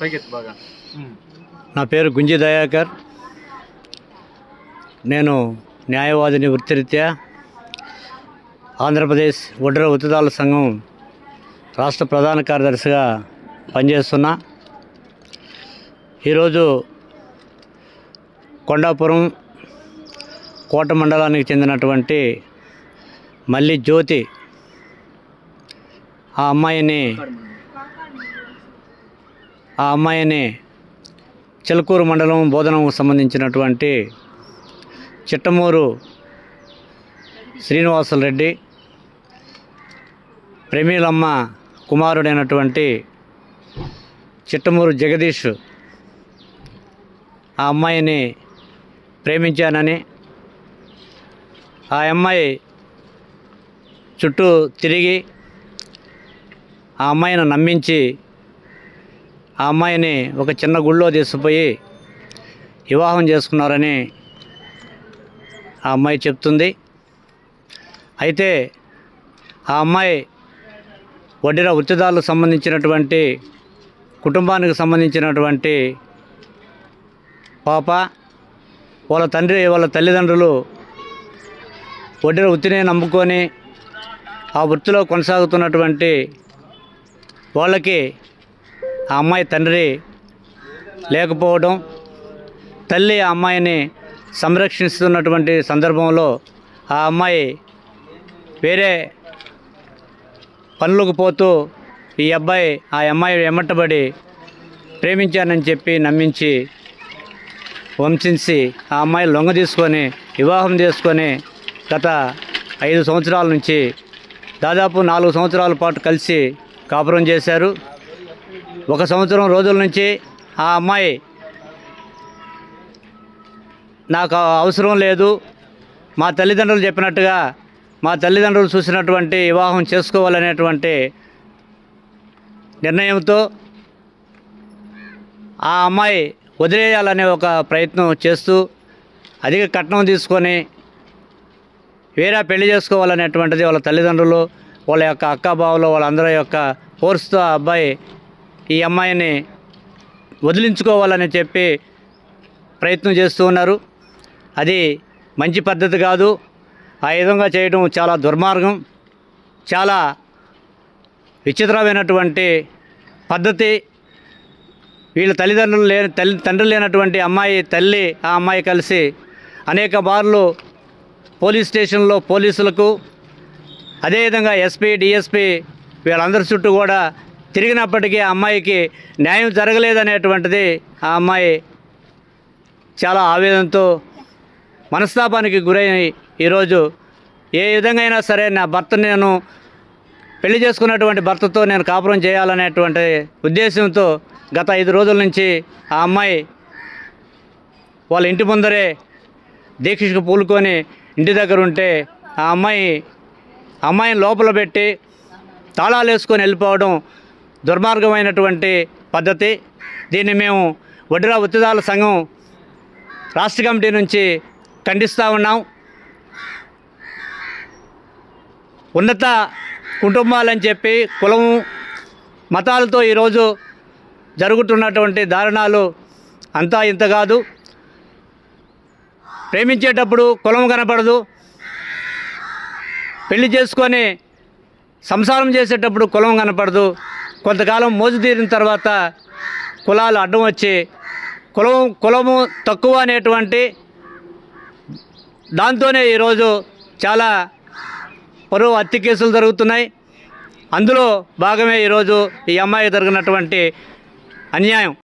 బాగా. నా పేరు గుంజి దయాకర్. నేను న్యాయవాదిని వృత్తిరీత్యా ఆంధ్రప్రదేశ్ ఒడ్ర ఉత్తుదాల సంఘం రాష్ట్ర ప్రధాన కార్యదర్శిగా పనిచేస్తున్నా. ఈరోజు కొండాపురం కోట మండలానికి చెందినటువంటి మల్లి జ్యోతి ఆ అమ్మాయిని ఆ అమ్మాయిని చిలకూరు మండలం బోధనకు సంబంధించినటువంటి చిట్టమూరు శ్రీనివాసులరెడ్డి ప్రమీలమ్మ కుమారుడైనటువంటి చిట్టమూరు జగదీష్ ఆ అమ్మాయిని ప్రేమించానని ఆ అమ్మాయి చుట్టూ తిరిగి ఆ అమ్మాయిని నమ్మించి ఆ అమ్మాయిని ఒక చిన్న గుళ్ళో తీసుకుపోయి వివాహం చేసుకున్నారని ఆ అమ్మాయి చెప్తుంది. అయితే ఆ అమ్మాయి వడ్డీర వృత్తిదారులకు సంబంధించినటువంటి కుటుంబానికి సంబంధించినటువంటి పాప వాళ్ళ తండ్రి వాళ్ళ తల్లిదండ్రులు వడ్డీర వృత్తిని నమ్ముకొని ఆ వృత్తిలో కొనసాగుతున్నటువంటి వాళ్ళకి ఆ అమ్మాయి తండ్రి లేకపోవడం తల్లి ఆ అమ్మాయిని సంరక్షిస్తున్నటువంటి సందర్భంలో ఆ అమ్మాయి వేరే పనులకు పోతూ ఈ అబ్బాయి ఆ అమ్మాయి వెమ్మటబడి ప్రేమించానని చెప్పి నమ్మించి వంశించి ఆ అమ్మాయి లొంగ తీసుకొని వివాహం చేసుకొని గత ఐదు సంవత్సరాల నుంచి దాదాపు నాలుగు సంవత్సరాల పాటు కలిసి కాపురం చేశారు. ఒక సంవత్సరం రోజుల నుంచి ఆ అమ్మాయి నాకు అవసరం లేదు. మా తల్లిదండ్రులు చెప్పినట్టుగా మా తల్లిదండ్రులు చూసినటువంటి వివాహం చేసుకోవాలనేటువంటి నిర్ణయంతో ఆ అమ్మాయి వదిలేయాలనే ఒక ప్రయత్నం చేస్తూ అధిక కట్నం తీసుకొని వేరే పెళ్ళి చేసుకోవాలనేటువంటిది వాళ్ళ తల్లిదండ్రులు వాళ్ళ యొక్క అక్క వాళ్ళందరి యొక్క ఫోర్స్తో ఆ అబ్బాయి ఈ అమ్మాయిని వదిలించుకోవాలని చెప్పి ప్రయత్నం చేస్తూ ఉన్నారు. అది మంచి పద్ధతి కాదు. ఆ విధంగా చేయడం చాలా దుర్మార్గం. చాలా విచిత్రమైనటువంటి పద్ధతి. వీళ్ళ తల్లిదండ్రులు లేని తల్లి తండ్రి లేనటువంటి అమ్మాయి తల్లి ఆ అమ్మాయి కలిసి అనేక బార్లు పోలీస్ స్టేషన్లో పోలీసులకు అదేవిధంగా ఎస్పీ డిఎస్పీ వీళ్ళందరి చుట్టూ కూడా తిరిగినప్పటికీ ఆ అమ్మాయికి న్యాయం జరగలేదనేటువంటిది ఆ అమ్మాయి చాలా ఆవేదనతో మనస్తాపానికి గురై ఈరోజు ఏ విధంగా అయినా సరే నా భర్త నేను పెళ్ళి చేసుకున్నటువంటి భర్తతో నేను కాపురం చేయాలనేటువంటి ఉద్దేశంతో గత ఐదు రోజుల నుంచి ఆ అమ్మాయి వాళ్ళ ఇంటి ముందరే దీక్షకు పూలుకొని ఇంటి దగ్గర ఉంటే ఆ అమ్మాయి అమ్మాయిని లోపల పెట్టి తాళాలు వేసుకొని వెళ్ళిపోవడం దుర్మార్గమైనటువంటి పద్ధతి. దీన్ని మేము వడ్డిరా ఉత్తిదాల సంఘం రాష్ట్ర కమిటీ నుంచి ఖండిస్తూ ఉన్నాం. ఉన్నత కుటుంబాలని చెప్పి కులము మతాలతో ఈరోజు జరుగుతున్నటువంటి దారుణాలు అంతా ఇంత కాదు. ప్రేమించేటప్పుడు కులం కనపడదు. పెళ్ళి చేసుకొని సంసారం చేసేటప్పుడు కులం కనపడదు. కొంతకాలం మోజు తీరిన తర్వాత కులాలు అడ్డం వచ్చి కులం కులము తక్కువ అనేటువంటి దాంతోనే ఈరోజు చాలా పరువు హత్య కేసులు జరుగుతున్నాయి. అందులో భాగమే ఈరోజు ఈ అమ్మాయి జరిగినటువంటి అన్యాయం.